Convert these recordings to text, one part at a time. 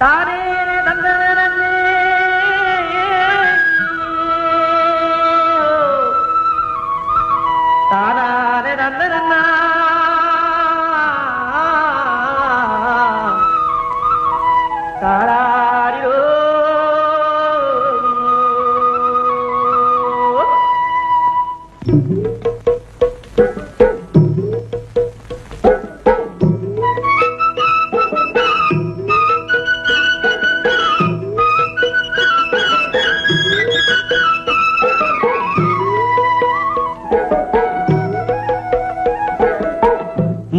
তার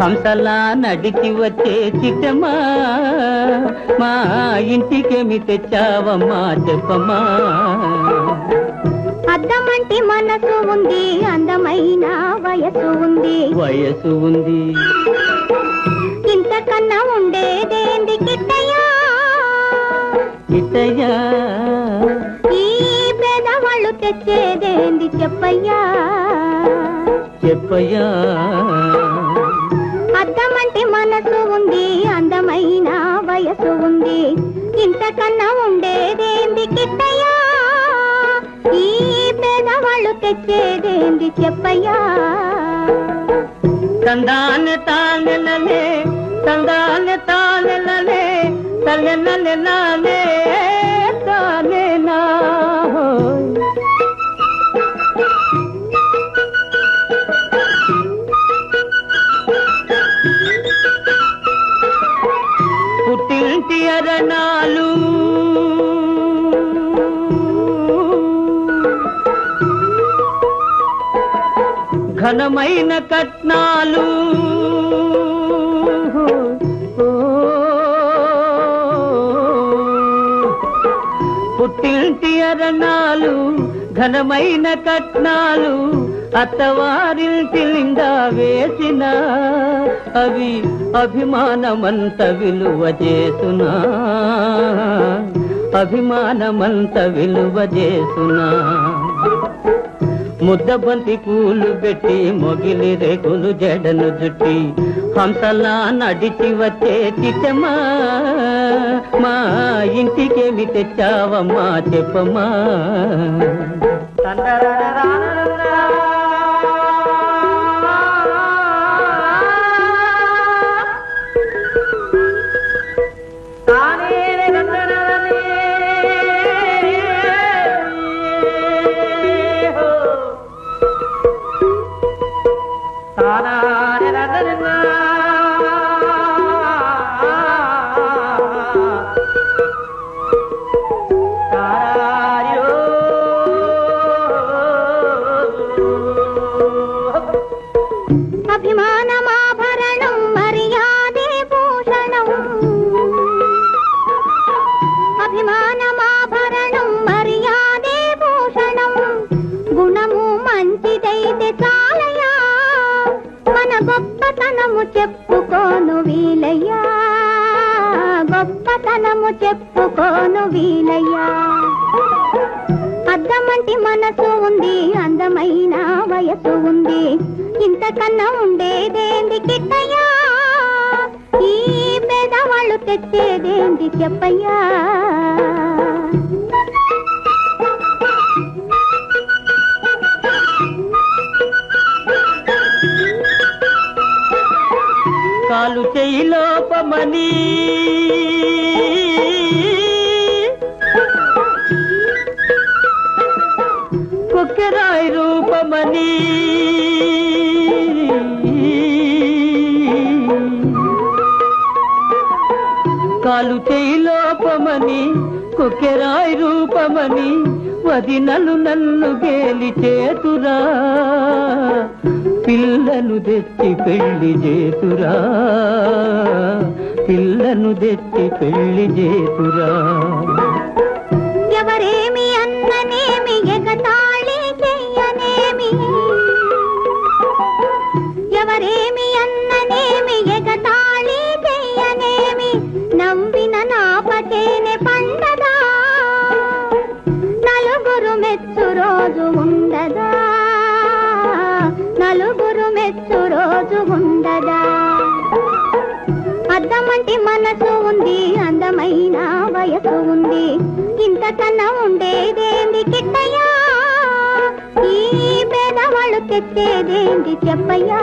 హంసలా నడిచి వచ్చే చిట్టమ్మా. మా ఇంటికేమి తెచ్చావమ్మా చెప్పమ్మా. అద్దమంటి మనసు ఉంది అందమైన వయసు ఉంది. వయసు ఉంది. ఇంతకన్నా ఉండేదేంది కిట్టయ్యా ఇతయ్యా ఈ పేదవాళ్ళు తెచ్చేదేంది చెప్పయ్యా? చెప్పయ్యా. మనసు ఉంది. ఇంతకన్నా ఉండేదేంది కిట్టయ్యా? ఈ పేదవాళ్ళు తెచ్చేదేంది చెప్పయ్యా? తందాన తానెలలే తందాన తానెలలే తల్లెనలెనాలే నానే. కోటి అరణాలు. ఘనమైన కట్నాలు. ఓ, పుట్టింటి అరణాలు. ఘనమైన కట్నాలు అత్తవారింటి నిండా వేసిన. అవి అభిమానమంత విలువ చేసునా. అభిమానమంత విలువ చేసునా. ముద్దబంతి పూలు పెట్టి మొగిలి రేకులు జడను జుట్టి. హంసలా నడిచి వచ్చే చిట్టమ్మా ఏమి తెచ్చావమ్మా చెప్పమ్మా. అభిమానమాభరణం అభిమానమాభరణం మర్యాదే భూషణం గుణము మంచిదైతే చాలయా? మన గొప్పతనము చెప్పుకోను వీలయ్యా. గొప్పతనము చెప్పుకోను వీలయ్యా. అద్దమంటి మనసు ఉంది అందమైన వయసు ఉంది. ఇంతకన్నా ఉండేదేంది? కిట్ట పేదవాళ్ళు చెప్పయ్యా? కాలు చేయి లోపమని. కుక్కెరాయి రూపమని. కాలు చేయి లోపమని కుక్కెరాయి రూపమని వదినలు నన్ను గేలి చేతురా. పిల్లను తెచ్చి పెళ్ళి చేతురా. పిల్లను తెచ్చి పెళ్ళి చేతురా. నలుగురు రోజు ఉండదా? అద్దమంటి మనసు ఉంది అందమైన వయసు ఉంది. ఇంతకన్నా ఉండేదేంది కిట్టయ్యా? ఈ పేదవాళ్ళు తెచ్చేదేంది చెప్పయ్యా?